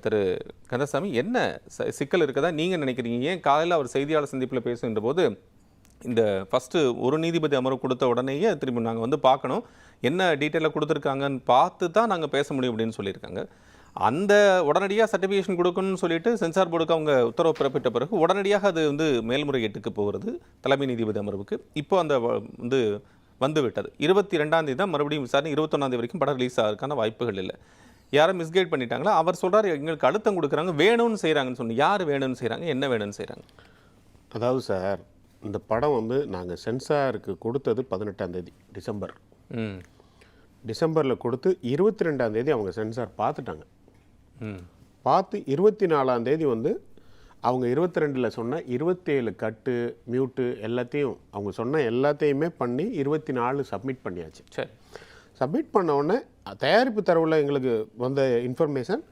திரு கந்தசாமி என்ன ச- சிக்கல் இருக்கதா? நீங்கள் நினைக்கிறீங்க? ஏன் காலையில் அவர் செய்தியாளர் சந்திப்பில் பேசுகின்ற போது இந்த ஃபஸ்ட்டு ஒரு நீதிபதி அமர்வு கொடுத்த உடனேயே திரும்பி நாங்கள் வந்து பார்க்கணும். என்ன டீட்டெயிலாக கொடுத்துருக்காங்கன்னு பார்த்து தான் நாங்கள் பேச முடியும் அப்படின்னு சொல்லியிருக்காங்க. அந்த உடனடியாக சர்டிஃபிகேஷன் கொடுக்கணும்னு சொல்லிட்டு சென்சார் போர்டுக்கு அவங்க உத்தரவு பிறப்பிட்ட பிறகு உடனடியாக அது வந்து மேல்முறையீட்டுக்கு போகிறது தலைமை நீதிபதி அமர்வுக்கு. இப்போ அந்த வ- வந்து வந்து விட்டது இருபத்தி ரெண்டாம் தேதி தான் மறுபடியும் விசாரணை இருபத்தொன்னாந்தேதி வரைக்கும் படம் ரிலீஸ் ஆகிறதுக்கான வாய்ப்புகள் இல்லை. யாரும் மிஸ்கைட் பண்ணிட்டாங்களா அவர் சொல்றாரு எங்களுக்கு அழுத்தம் கொடுக்குறாங்க வேணும்னு செய்கிறாங்கன்னு சொன்னி யார் வேணும்னு செய்கிறாங்க என்ன வேணும்னு செய்கிறாங்க அதாவது சார் இந்த படம் வந்து நாங்கள் சென்சாருக்கு கொடுத்தது பதினெட்டாம் தேதி டிசம்பர். ம். டிசம்பரில் கொடுத்து இருபத்தி ரெண்டாம் தேதி அவங்க சென்சார் பார்த்துட்டாங்க. ம். பார்த்து இருபத்தி நாலாம் தேதி வந்து அவங்க இருபத்தி ரெண்டில் சொன்ன இருபத்தேழு கட்டு மியூட்டு எல்லாத்தையும் அவங்க சொன்ன எல்லாத்தையுமே பண்ணி இருபத்தி நாலு சப்மிட் பண்ணியாச்சு. சரி. சப்மிட் பண்ண உடனே தயாரிப்பு தரவில் எங்களுக்கு வந்த இன்ஃபர்மேஷன்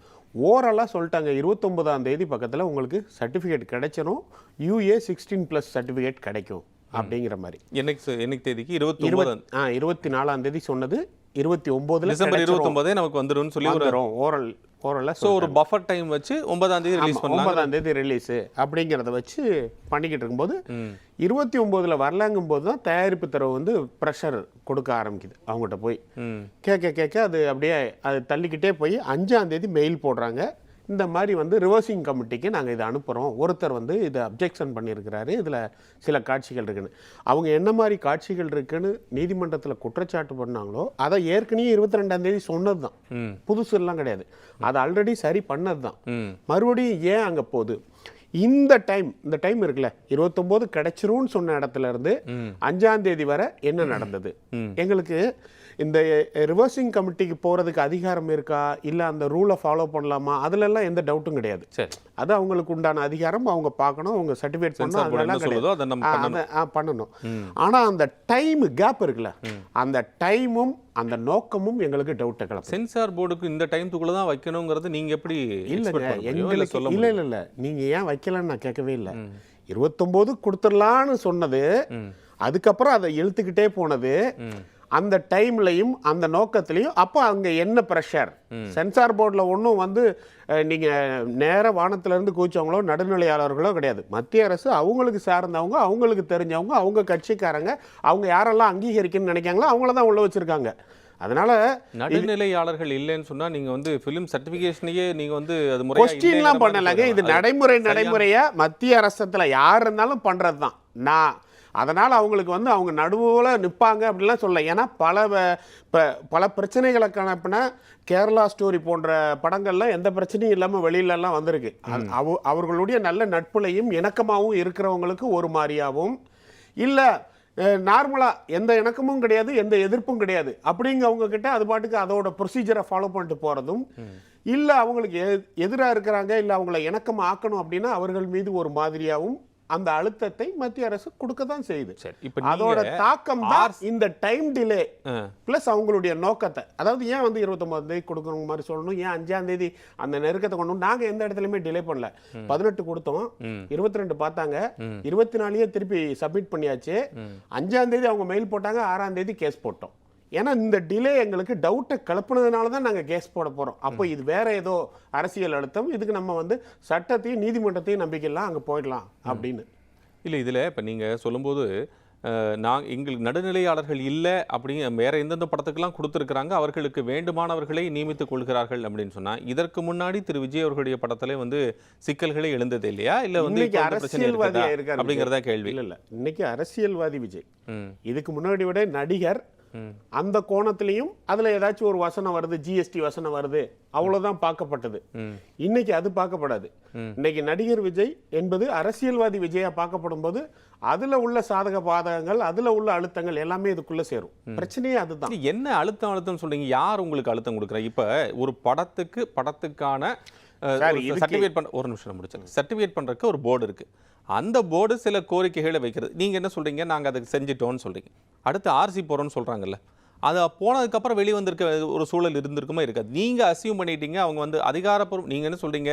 ஓரலாக சொல்லிட்டாங்க. இருபத்தொன்பதாம் தேதி பக்கத்தில் உங்களுக்கு சர்டிஃபிகேட் கிடைச்சிரும். யூஏ சிக்ஸ்டீன் ப்ளஸ் சர்டிஃபிகேட் கிடைக்கும் அப்படிங்கிற மாதிரி. என்னைக்கு ச- என்னைக்கு தேதிக்கு? இருபத்தி இருபத் ஆ இருபத்தி நாலாம் தேதி சொன்னது. இருபத்தி ஒம்போதில் டிசம்பர் இருபத்தொன்பதே நமக்கு வந்துரும்னு சொல்லி வந்துடும் ஓரல் ஓரலாக ஸோ ஒரு பஃபர் டைம் வச்சு ஒன்பதாம் தேதி ரிலீஸ் பண்ணலாம் ஒன்பதாம் தேதி ரிலீஸு அப்படிங்கிறத வச்சு பண்ணிக்கிட்டு இருக்கும்போது இருபத்தி ஒம்போதில் வரலாங்கும் போது தான் தயாரிப்பு தரவு வந்து ப்ரெஷர் கொடுக்க ஆரம்பிக்குது அவங்ககிட்ட போய். கேட்க கேட்க அது அப்படியே அது தள்ளிக்கிட்டே போய் அஞ்சாம் தேதி மெயில் போடுறாங்க. இந்த மாதிரி வந்து ரிவர்சிங் கமிட்டிக்கு நாங்கள் இதை அனுப்புகிறோம் ஒருத்தர் வந்து இதை அப்ஜெக்ஷன் பண்ணியிருக்கிறாரு. இதில் சில காட்சிகள் இருக்குன்னு. அவங்க என்ன மாதிரி காட்சிகள் இருக்குன்னு நீதிமன்றத்தில் குற்றச்சாட்டு பண்ணாங்களோ அதை ஏற்கனவே இருபத்தி ரெண்டாம் தேதி சொன்னது தான் ம் புதுசுலாம் கிடையாது. அது ஆல்ரெடி சரி பண்ணது தான் மறுபடியும் ஏன் அங்கே போகுது? இந்த டைம் இந்த டைம் இருக்குல்ல இருபத்தொம்போது கிடைச்சிரும்னு சொன்ன இடத்துல இருந்து அஞ்சாம் தேதி வரை என்ன நடந்தது? எங்களுக்கு இந்த ரிவர்சிங் கமிட்டிக்கு போகிறதுக்கு அதிகாரம் இருக்கா? இல்லை அந்த ரூலை ஃபாலோ பண்ணலாமா? அதுலெல்லாம் எந்த டவுட்டும் கிடையாது. சரி. அது அவங்களுக்கு உண்டான அதிகாரம் அவங்க பார்க்கணும் அவங்க சர்டிஃபிகேட் பண்ணணும் சொல்லுதோ அதை நம்ம ஆ, பண்ணணும். அதை, ஆ, பண்ணணும். ஆனா அந்த டைம் கேப் இருக்குல்ல அந்த டைமும் அந்த நோக்கமும் எங்களுக்கு டவுட்டை கிளப்பு சென்சார் போர்டுக்கு இந்த டைம்த்துக்குள்ள தான் வைக்கணுங்கிறது நீங்க எப்படி? இல்ல எங்களுக்கு இல்ல இல்ல இல்ல நீங்க ஏன் வைக்கலன்னு நான் கேட்கவே இல்லை. இருபத்தொம்போது கொடுத்துடலான்னு சொன்னது அதுக்கப்புறம் அதை இழுத்துக்கிட்டே போனது அந்த டைம்லையும் அந்த நோக்கத்திலையும் அப்போ அங்க என்ன ப்ரெஷர் சென்சார் போர்டில் ஒன்றும் வந்து அஹ், நீங்க நேர வானத்துல இருந்து கூச்சவங்களோ நடுநிலையாளர்களோ கிடையாது. மத்திய அரசு அவங்களுக்கு சார்ந்தவங்க அவங்களுக்கு தெரிஞ்சவங்க அவங்க கட்சிக்காரங்க அவங்க யாரெல்லாம் அங்கீகரிக்கணும்னு நினைக்காங்களோ அவங்கள தான் உள்ள வச்சிருக்காங்க. அதனால நடுநிலையாளர்கள் இல்லைன்னு சொன்னா நீங்க வந்து ஃபிலிம் சர்டிபிகேஷனையே நீங்க வந்து அது முறையா கொஸ்டின்லாம் பண்ணலங்க. இது. நடைமுறை நடைமுறையா மத்திய அரசத்துல யார் இருந்தாலும் பண்றது தான் நான் அதனால அவங்களுக்கு வந்து அவங்க நடுவுல நிற்பாங்க அப்படிலாம் சொல்ல. ஏன்னா பல பல பிரச்சனைகளை கணப்பின கேரளா ஸ்டோரி போன்ற படங்கள்லாம் எந்த பிரச்சனையும் இல்லாமல் வெளியிலலாம் வந்திருக்கு. அவ அவர்களுடைய நல்ல நட்புலையும் இணக்கமாகவும் இருக்கிறவங்களுக்கு ஒரு மாதிரியாகவும் இல்லை நார்மலாக எந்த இணக்கமும் கிடையாது எந்த எதிர்ப்பும் கிடையாது. அப்படிங்கவங்க கிட்ட அது பாட்டுக்கு அதோட ப்ரொசீஜரை ஃபாலோ பண்ணிட்டு போகிறதும் இல்லை அவங்களுக்கு எ- எதிரா இருக்கிறாங்க இல்லை அவங்கள இணக்கமா ஆக்கணும் அப்படின்னா அவர்கள் மீது ஒரு மாதிரியாகவும் அந்த அழுத்தத்தை மத்திய அரசு கொடுக்க தான் செய்யுது. சரி இப்போ அதோட நீங்க தாக்கம் தான் இந்த டைம் டிலே ப்ளஸ் அவங்களுடைய நோக்கத்தை. அதாவது ஏன் வந்து இருபத்தொம்பது தேதி கொடுக்கணும் மாதிரி சொல்லணும்? ஏன் அஞ்சாம் தேதி அந்த நெருக்கத்தை கொண்டு நாங்கள் எந்த இடத்துலையுமே டிலே பண்ணல. பதினெட்டு கொடுத்தோம். இருபத்தி ரெண்டு பார்த்தாங்க. இருபத்தி நாலையே திருப்பி சப்மிட் பண்ணியாச்சு. அஞ்சாம் தேதி அவங்க மெயில் போட்டாங்க. ஆறாம் தேதி கேஸ் போட்டோம். ஏன்னா இந்த டிலே எங்களுக்கு டவுட்டை கிளப்புனதுனால தான் நாங்கள் கேஸ் போட போகிறோம் அப்போ இது வேற ஏதோ அரசியல் அழுத்தம். இதுக்கு நம்ம வந்து சட்டத்தையும் நீதிமன்றத்தையும் நம்பிக்கைலாம் அங்கே போயிடலாம் அப்படின்னு. இல்ல இதுல இப்ப நீங்க சொல்லும்போது நான் எங்களுக்கு நடுநிலையாளர்கள் இல்லை அப்படிங்க வேற எந்தெந்த படத்துக்கெல்லாம் கொடுத்துருக்குறாங்க அவர்களுக்கு வேண்டுமானவர்களை நியமித்துக் கொள்கிறார்கள் அப்படின்னு சொன்னா இதற்கு முன்னாடி திரு. விஜய் அவர்களுடைய படத்திலே வந்து சிக்கல்களே எழுந்தது இல்லையா? இல்ல வந்து அரசியல்வாதியா? இருக்காரு அப்படிங்கிறதா கேள்வி. இல்ல இல்ல. இன்னைக்கு அரசியல்வாதி விஜய். இதுக்கு முன்னாடி விட நடிகர் அந்த கோணத்திலையும் அதுல ஏதாச்சும் ஒரு வசனம் வருது ஜிஎஸ்டி வசனம் வருது அவ்வளவுதான் பார்க்கப்பட்டது. இன்னைக்கு அது பார்க்கப்படாது. இன்னைக்கு நடிகர் விஜய் என்பது அரசியல்வாதி விஜயா பார்க்கப்படும் போது அதுல உள்ள சாதக பாதகங்கள் அதுல உள்ள அழுத்தங்கள் எல்லாமே இதுக்குள்ள சேரும். பிரச்சனையே அதுதான். என்ன அழுத்தம் அழுத்தம் சொல்றீங்க? யார் உங்களுக்கு அழுத்தம் கொடுக்குறா? இப்ப ஒரு படத்துக்கு படத்துக்கான சார், இதுக்கு- சர்டிஃபிகேட் பண்ண ஒரு நிமிஷம் முடிச்சேன் சர்டிஃபிகேட் பண்றதுக்கு ஒரு போர்டு இருக்கு. அந்த போர்டு சில கோரிக்கைகளை வைக்கிறது. நீங்க என்ன சொல்றீங்க? நாங்க அதுக்கு செஞ்சிட்டோம்னு சொல்றீங்க. அடுத்து ஆர்சி போகிறோன்னு சொல்கிறாங்கல்ல அது போனதுக்கப்புறம் வெளியே வந்திருக்க ஒரு சூழல் இருந்திருக்குமா இருக்காது. நீங்கள் அசியூம் பண்ணிட்டீங்க அவங்க வந்து அதிகாரப்பூர்வம் நீங்கள் என்ன சொல்கிறீங்க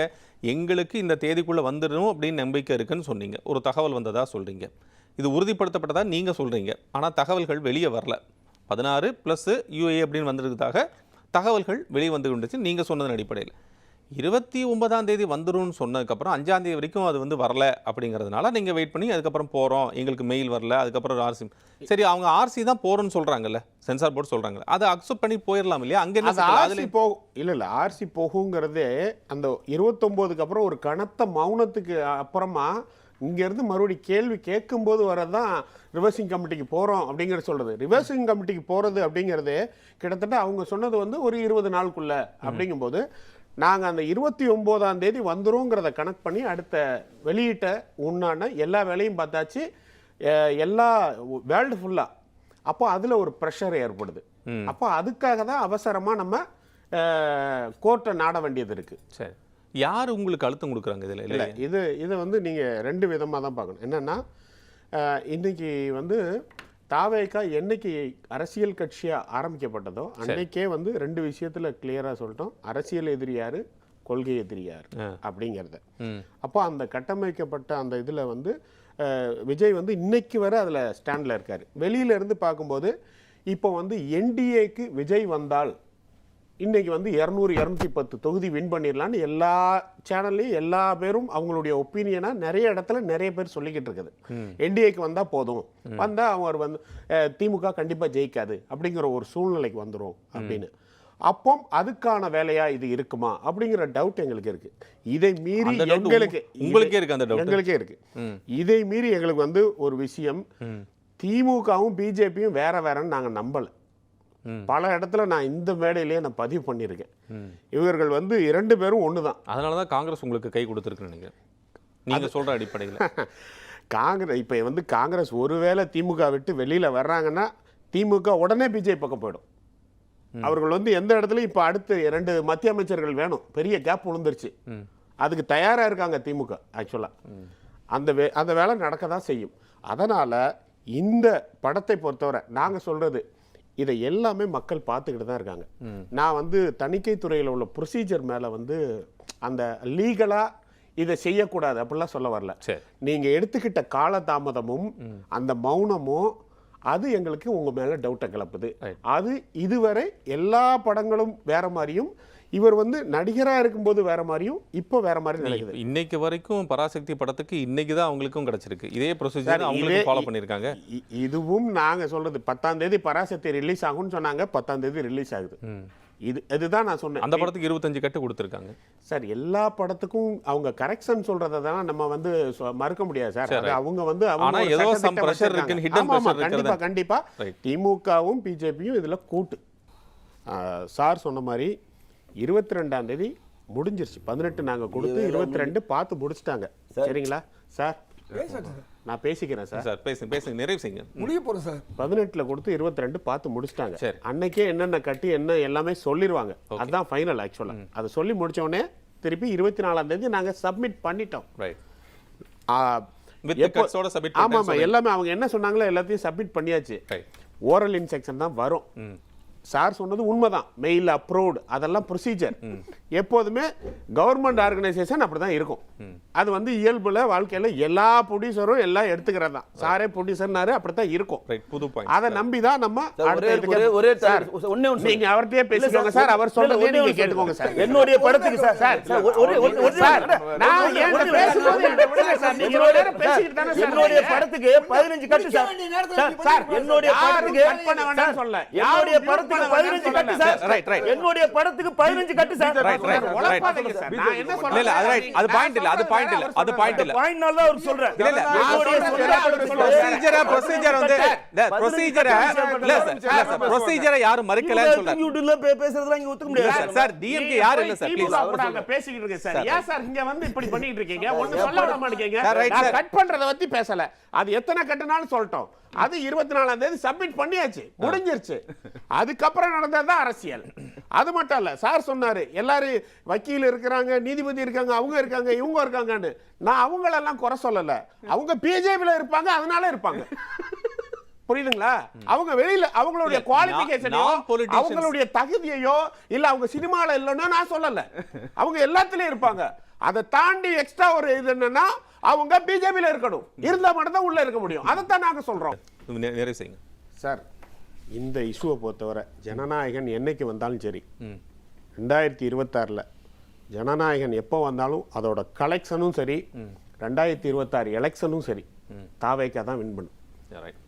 எங்களுக்கு இந்த தேதிக்குள்ளே வந்துடணும் அப்படின்னு நம்பிக்கை இருக்குன்னு சொன்னீங்க. ஒரு தகவல் வந்ததாக சொல்கிறீங்க இது உறுதிப்படுத்தப்பட்டதாக நீங்கள் சொல்கிறீங்க ஆனால் தகவல்கள் வெளியே வரல. பதினாறு ப்ளஸ்ஸு யூஏ அப்படின்னு வந்திருக்கிறதாக தகவல்கள் வெளியே வந்து கொண்டுச்சு. நீங்கள் சொன்னதன் அடிப்படையில். இருபத்தி ஒன்பதாம் தேதி வந்துரும்னு சொன்னதுக்கப்புறம் அஞ்சாம் தேதி வரைக்கும் அது வந்து வரல அப்படிங்கிறதுனால நீங்கள் வெயிட் பண்ணி அதுக்கப்புறம் போகிறோம் எங்களுக்கு மெயில் வரல. அதுக்கப்புறம் ஆர்சி சரி அவங்க ஆர்சி தான் போகிறோன்னு சொல்கிறாங்கல்ல சென்சார் போர்டு சொல்கிறாங்க அதை அக்செப்ட் பண்ணி போயிடலாம் இல்லையா? அங்கே? ஆர்சி போகும் இல்ல இல்ல ஆர்சி போகுங்கிறதே அந்த இருபத்தொம்போதுக்கு அப்புறம் ஒரு கனத்த மௌனத்துக்கு அப்புறமா இங்க இருந்து மறுபடி கேள்வி கேட்கும்போது வரதான் ரிவர்சிங் கமிட்டிக்கு போறோம் அப்படிங்கிற சொல்றது. ரிவர்சிங் கமிட்டிக்கு போறது அப்படிங்கிறது கிட்டத்தட்ட அவங்க சொன்னது வந்து ஒரு இருபது நாளுக்குள்ள அப்படிங்கும்போது நாங்க அந்த இருபத்தி ஒன்பதாம் தேதி வந்துருங்கிறத கணக்கு பண்ணி அடுத்த வெளியிட்ட உண்டான எல்லா வேலையும் பார்த்தாச்சு. எல்லா வேர்ல்டு ஃபுல்லா. அப்போ அதுல ஒரு ப்ரெஷர் ஏற்படுது. அப்போ அதுக்காக தான் அவசரமா நம்ம கோர்ட்டை நாட வேண்டியது இருக்கு. சரி. யார் உங்களுக்கு அழுத்தம் கொடுக்குறாங்க இதில்? இல்ல இது இது வந்து நீங்க ரெண்டு விதமா தான் பார்க்கணும். என்னன்னா அஹ், இன்னைக்கு வந்து தாவேக்கா என்னைக்கு அரசியல் கட்சியா ஆரம்பிக்கப்பட்டதோ அன்னைக்கே வந்து ரெண்டு விஷயத்துல கிளியரா சொல்லிட்டோம். அரசியல் எதிரி யாரு? கொள்கை எதிரி யாரு? ஆ. அப்படிங்கிறத. அப்போ அந்த கட்டமைக்கப்பட்ட அந்த இதுல வந்து விஜய் வந்து இன்னைக்கு வரை அதுல ஸ்டாண்ட்ல இருக்காரு. வெளியில இருந்து பார்க்கும்போது இப்போ வந்து என்டிஏக்கு விஜய் வந்தால் இன்னைக்கு வந்து இரநூறு இரநூத்தி பத்து தொகுதி வின் பண்ணிடலான்னு எல்லா சேனல்லையும் எல்லா பேரும் அவங்களுடைய ஒப்பீனியனா நிறைய இடத்துல நிறைய பேர் சொல்லிக்கிட்டு இருக்குது. என்டிஏக்கு வந்தா போதும். வந்தா அவர் வந்து திமுக கண்டிப்பா ஜெயிக்காது அப்படிங்கிற ஒரு சூழ்நிலைக்கு வந்துரும் அப்படின்னு. அப்போ அதுக்கான வேலையா இது இருக்குமா அப்படிங்கிற டவுட் எங்களுக்கு இருக்கு. இதை மீறி எங்களுக்கு உங்க- உங்களுக்கே இருக்கு அந்த doubt? எங்களுக்கே இருக்கு. இதை மீறி எங்களுக்கு வந்து ஒரு விஷயம் திமுகவும் பிஜேபியும் வேற வேறன்னு நாங்க நம்பல. பல இடத்துல நான் இந்த மேடையிலேயே நான் பதிவு பண்ணியிருக்கேன். இவர்கள் வந்து இரண்டு பேரும் ஒன்று தான். அதனால தான் காங்கிரஸ் உங்களுக்கு கை கொடுத்துருக்குன்னு நினைக்கிறேன். நீங்கள் சொல்கிற அடிப்படையில். காங்கிரஸ் இப்போ வந்து காங்கிரஸ் ஒருவேளை திமுக விட்டு வெளியில் வர்றாங்கன்னா திமுக உடனே பிஜேபி பக்கம் போயிடும். அவர்கள் வந்து எந்த இடத்துலையும் இப்போ அடுத்து ரெண்டு மத்திய அமைச்சர்கள் வேணும். பெரிய கேப் விழுந்துருச்சு ம். அதுக்கு தயாராக இருக்காங்க திமுக ஆக்சுவலாக அந்த வே அந்த வேலை நடக்க தான் செய்யும். அதனால் இந்த படத்தை பொறுத்தவரை நாங்கள் சொல்கிறது இதை எல்லாமே மக்கள் பார்த்துக்கிட்டு தான் இருக்காங்க. நான் வந்து தணிக்கை துறையில் உள்ள ப்ரொசீஜர் மேலே வந்து அந்த லீகலாக இதை செய்யக்கூடாது அப்படிலாம் சொல்ல வரல. நீங்கள் எடுத்துக்கிட்ட காலதாமதமும் அந்த மௌனமும் அது எங்களுக்கு உங்கள் மேலே டவுட்டை கிளப்புது. அது இதுவரை எல்லா படங்களும் வேற மாதிரியும் இவர் வந்து நடிகராக இருக்கும்போது வேற மாதிரியும் இப்போ வேற மாதிரி நடக்குது இன்னைக்கு வரைக்கும் பராசக்தி படத்துக்கு இன்னைக்கு தான் அவங்களுக்கும் கிடைச்சிருக்கு. இதே ப்ரொசீஜர் அவங்களுக்கு இதே- ஃபாலோ பண்ணியிருக்காங்க. இதுவும் நாங்க சொல்றது பத்தாம் தேதி பராசக்தி ரிலீஸ் ஆகும்னு சொன்னாங்க பத்தாம் தேதி ரிலீஸ் ஆகுது. இது இதுதான் நான் சொன்னேன். அந்த படத்துக்கு இருபத்தஞ்சு கட்டு கொடுத்துருக்காங்க. சார் எல்லா படத்துக்கும் அவங்க கரெக்ஷன் சொல்றதை தான் நம்ம வந்து மறுக்க முடியாது சார். அவங்க வந்து அவங்க ஏதோ pressure வச்சிருக்காங்க. இருக்குன்னு, கண்டிப்பா. கண்டிப்பா. திமுகவும் பிஜேபியும் இதுல கூட்டு. சார் சொன்ன மாதிரி இருபத்தி ரெண்டாம் தேதி முடிஞ்சிருச்சு. பதினெட்டு நாங்க கொடுத்து இருபத்தி ரெண்டு பார்த்து முடிச்சிட்டாங்க. சரிங்களா? சார். நான் பேசிக்கிறேன் சார். சார் பேசுங்க பேசுங்க நிறைவு செய்யுங்க. முடிய போறோம் சார். பதினெட்டுல கொடுத்து இருபத்தி ரெண்டு பார்த்து முடிச்சிட்டாங்க. சரி. அன்னைக்கே என்னென்ன கட்டி என்ன எல்லாமே சொல்லிடுவாங்க அதுதான் ஃபைனல் ஆக்சுவலா அதை சொல்லி முடிச்ச உடனே திருப்பி இருபத்தி நாலாம் தேதி நாங்க சப்மிட் பண்ணிட்டோம். ரைட் ஆ, With எப்போ- cuts ஓட submit ஆமா பண்ணிட்டேன்னு ஆமா எல்லாமே அவங்க என்ன சொன்னாங்களோ எல்லாத்தையும் சப்மிட் பண்ணியாச்சு. ஓரல் இன்செக்ஷன் தான் வரும். ம். சார் சொன்னது உண்மைதான். மெயில் அப்ரூவ்டு அதெல்லாம் ப்ரொசீஜர் எப்போதுமே கவர்மெண்ட் ஆர்கனைசேஷன் அப்படிதான் இருக்கும். அது வந்து இயல்புல வாழ்க்கையில எல்லா ப்ரொடியூசரும் எல்லாம் எடுத்துக்கிறது தான் சாரே ப்ரொடியூசர்னாரு அப்படித்தான் இருக்கும். ரைட் புது பாயிண்ட் அதை நம்பி தான் நம்ம ஒரே இதுக்கு- ஒரே ஒரே சார், ஒண்ணே ஒண்ணு நீங்க அவர்கிட்டயே பேசிக்கோங்க சார் அவர் சொல்றதே ஒண்ணே நீங்க கேட்டுக்கோங்க சார். என்னுடைய படத்துக்கு சார் சார், சார், நான் ஒண்ணு- பேசும்போது சார். நீங்க பேசிக்கிட்டு தானே சார் என்னுடைய. படத்துக்கு பதினஞ்சு கட்டு சார் சார், என்னுடைய படத்துக்கு பண்ண சொல்லல. என்னுடைய யாரும் mute படத்துக்கு பதினஞ்சு கட்டு. சார். என்னுடைய படத்துக்கு பதினஞ்சு cut sir. Right, right, right. உழப்பாதீங்க சார். நான் என்ன இல்ல இல்ல அது ரைட் அது பாயிண்ட் இல்ல அது பாயிண்ட் இல்ல அது பாயிண்ட் இல்ல. பாயிண்ட் தான் அவர் சொல்றேன் இல்ல, இல்ல. என்னுடைய நான் சொந்த சொல்றேன், படத்துக்கு அவர் சொல்றாரு. ப்ரொசீஜரை ப்ரொசீஜர் வந்து இல்ல பதினஞ்சு ப்ரொசீஜரை கட்டு இல்ல சார் இல்ல சார் ப்ரொசீஜரை யாரும் மறுக்கலன்னு யூடியூப்ல பேசுறதுலாம் இங்க ஒத்துக்க முடியாது. சார் சார் டிஎம்கே யாரும் இல்ல சார் ப்ளீஸ் அங்க பேசிக்கிட்டு இருக்கு சார். ஏன் சார் இங்க வந்து இப்படி பண்ணிட்டு இருக்கீங்க? ஒண்ணு சொல்ல விட மாட்டேங்க நான். கட் பண்றத பத்தி பேசல. அது எத்தனை கட்டுனாலும் சொல்லட்டும். அது இருபத்தி நாலாம் தேதி சப்மிட் பண்ணியாச்சு. முடிஞ்சிருச்சு. அதுக்கப்புறம் நடந்ததுதான் அரசியல். அது மட்டும் இல்ல சார் சொன்னாரு எல்லாரும் வக்கீல் இருக்கிறாங்க நீதிபதி இருக்காங்க அவங்க இருக்காங்க இவங்க இருக்காங்கன்னு. நான் அவங்களெல்லாம் குறை சொல்லல. அவங்க பிஜேபியில இருப்பாங்க அதனால இருப்பாங்க. புரியுதுங்களா? அவங்க வெளியில அவங்களுடைய non-politicians. அவங்களுடைய தகுதியையோ இல்ல அவங்க சினிமால இல்லைன்னா நான் சொல்லல. அவங்க எல்லாத்துலயும் இருப்பாங்க. அதை தாண்டி எக்ஸ்ட்ரா ஒரு இது என்னன்னா அவங்க பிஜேபியில இருக்கணும். இருந்தா மட்டும் தான் உள்ள இருக்க முடியும். அதைத்தான் நாங்க சொல்றோம். நெ- நிறைவு செய்யுங்க. சார் இந்த இஷ்யூவை பொறுத்தவரை ஜனநாயகன் என்னைக்கு வந்தாலும் சரி ரெண்டாயிரத்தி இருபத்தாறில் ஜனநாயகன் எப்போ வந்தாலும் அதோட கலெக்ஷனும் சரி ரெண்டாயிரத்தி இருபத்தாறு எலெக்ஷனும் சரி தாவேக்கா தான் வின் பண்ணும். ரைட்